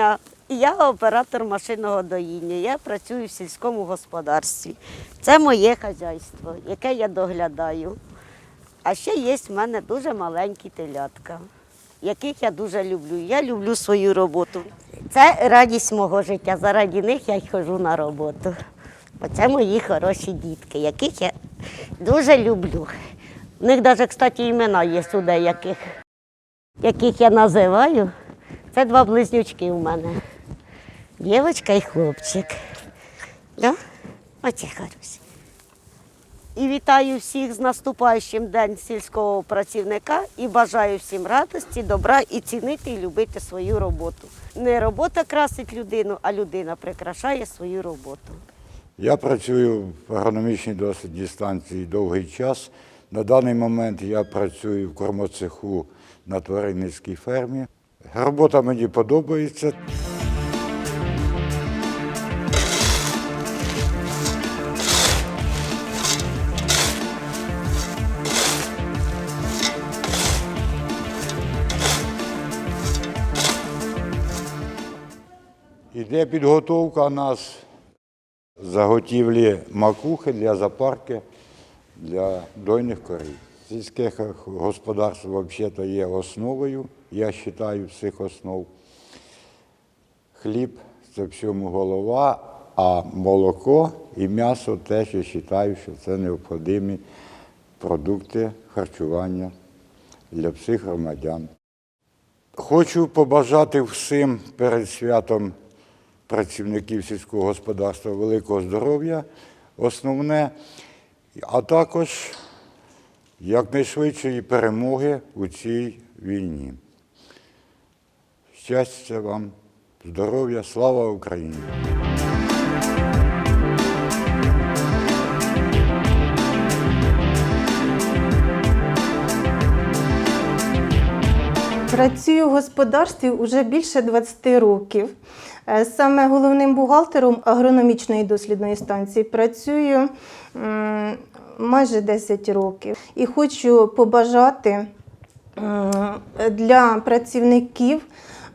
Дня. Я оператор машинного доїння. Я працюю в сільському господарстві. Це моє хазяйство, яке я доглядаю. А ще є в мене дуже маленькі телятка, яких я дуже люблю. Я люблю свою роботу. Це радість мого життя. Заради них я й ходжу на роботу. Оце мої хороші дітки, яких я дуже люблю. У них навіть, кстати, імена є у деяких, яких я називаю. Це два близнючки у мене. Дівчинка і хлопчик. Да? Оце хороші. І вітаю всіх з наступаючим день сільського працівника і бажаю всім радості, добра і цінити і любити свою роботу. Не робота красить людину, а людина прикрашає свою роботу. Я працюю в агрономічній дослідній станції довгий час. На даний момент я працюю в кормоцеху на тваринницькій фермі. Робота мені подобається. Іде підготовка у нас заготівлі макухи для запарки для дойних корів. Сільське господарство взагалі є основою, я вважаю, всіх основ. Хліб це всьому голова, а молоко і м'ясо теж я вважаю, що це необхідні продукти харчування для всіх громадян. Хочу побажати всім перед святом працівників сільського господарства великого здоров'я, основне, а також якнайшвидшої перемоги у цій війні. Щастя вам, здоров'я, слава Україні! Працюю в господарстві вже більше 20 років. Е, Саме головним бухгалтером агрономічної дослідної станції працюю майже 10 років. І хочу побажати для працівників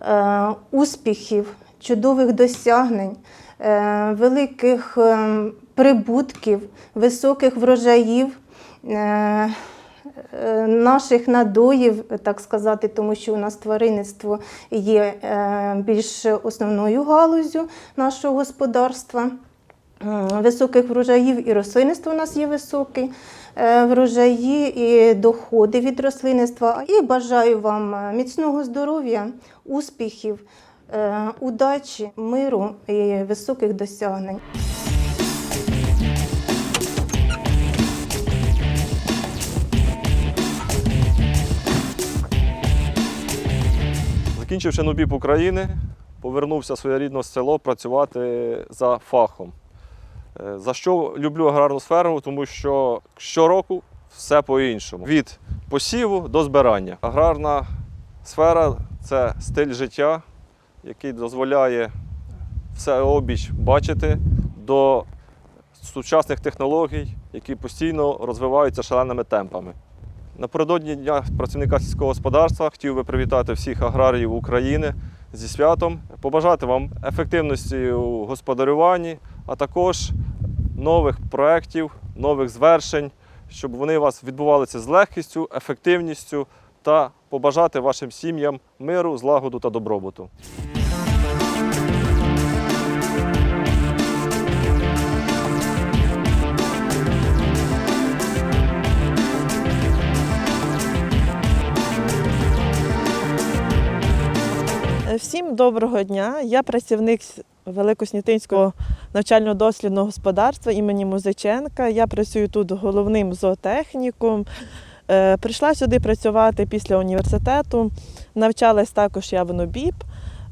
е, успіхів, чудових досягнень, е, великих ем, прибутків, високих врожаїв. е, е, наших надоїв, так сказати, тому що у нас тваринництво є е, більш основною галузю нашого господарства. М, Високих врожаїв і рослинництво у нас є високі е, врожаї і доходи від рослинництва. І бажаю вам е, міцного здоров'я, успіхів, е, удачі, миру і високих досягнень. Закінчивши НУБІП України, повернувся в своє рідне село працювати за фахом. Е, За що люблю аграрну сферу? Тому що щороку все по-іншому. Від посіву до збирання. Аграрна сфера це стиль життя, який дозволяє все обіч бачити до сучасних технологій, які постійно розвиваються шаленими темпами. Напередодні Дня працівника сільського господарства хотів би привітати всіх аграріїв України зі святом, побажати вам ефективності у господарюванні, а також нових проєктів, нових звершень, щоб вони у вас відбувалися з легкістю, ефективністю та побажати вашим сім'ям миру, злагоду та добробуту. Доброго дня. Я працівник Великоснітинського навчально-дослідного господарства імені Музиченка. Я працюю тут головним зоотехніком. Е, Прийшла сюди працювати після університету. Навчалась також я в НОБІП.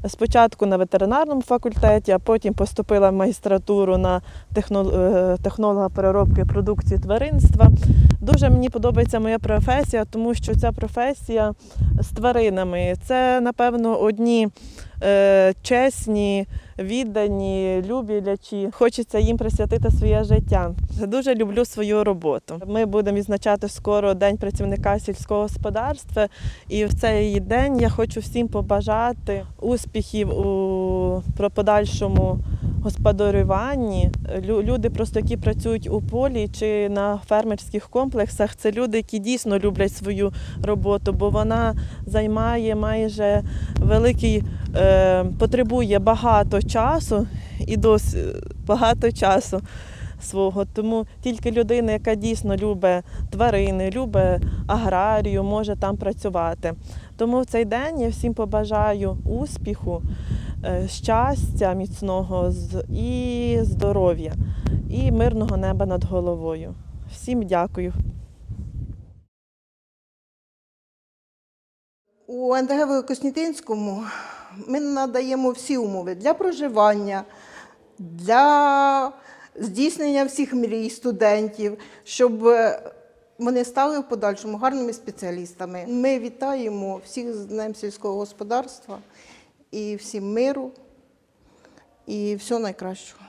Спочатку на ветеринарному факультеті, а потім поступила в магістратуру на е, технолога переробки продукції тваринства. Дуже мені подобається моя професія, тому що ця професія з тваринами це, напевно, одні е, чесні, віддані, люблячі. Хочеться їм присвятити своє життя. Дуже люблю свою роботу. Ми будемо відзначати скоро День працівника сільського господарства. І в цей день я хочу всім побажати успіхів у про подальшому господарюванні. Люди, просто які працюють у полі чи на фермерських комплексах, це люди, які дійсно люблять свою роботу, бо вона займає майже великий, е, потребує багато часу і дос, багато часу свого. Тому тільки людина, яка дійсно любить тварини, любить аграрію, може там працювати. Тому в цей день я всім побажаю успіху, е, щастя міцного і здоров'я, і мирного неба над головою. Всім дякую. У НДГ Великоснітинському ми надаємо всі умови для проживання, для здійснення всіх мрій студентів, щоб е, вони стали в подальшому гарними спеціалістами. Ми вітаємо всіх з Днем сільського господарства і всім миру і всього найкращого.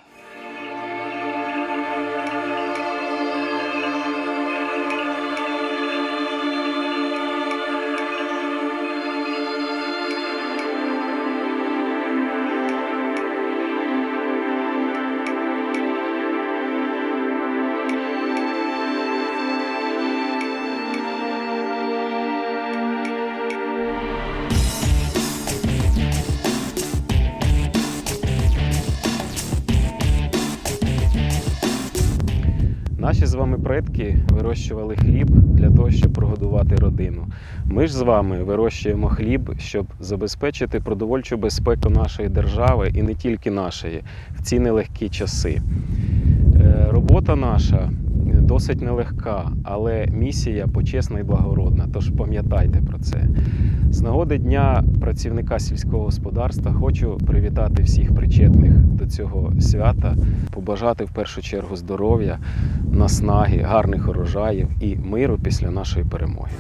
Наші з вами предки вирощували хліб для того, щоб прогодувати родину. Ми ж з вами вирощуємо хліб, щоб забезпечити продовольчу безпеку нашої держави і не тільки нашої в ці нелегкі часи. Е, Робота наша досить нелегка, але місія почесна і благородна. Тож пам'ятайте про це. З нагоди Дня працівника сільського господарства хочу привітати всіх причетних до цього свята, побажати в першу чергу здоров'я, наснаги, гарних урожаїв і миру після нашої перемоги.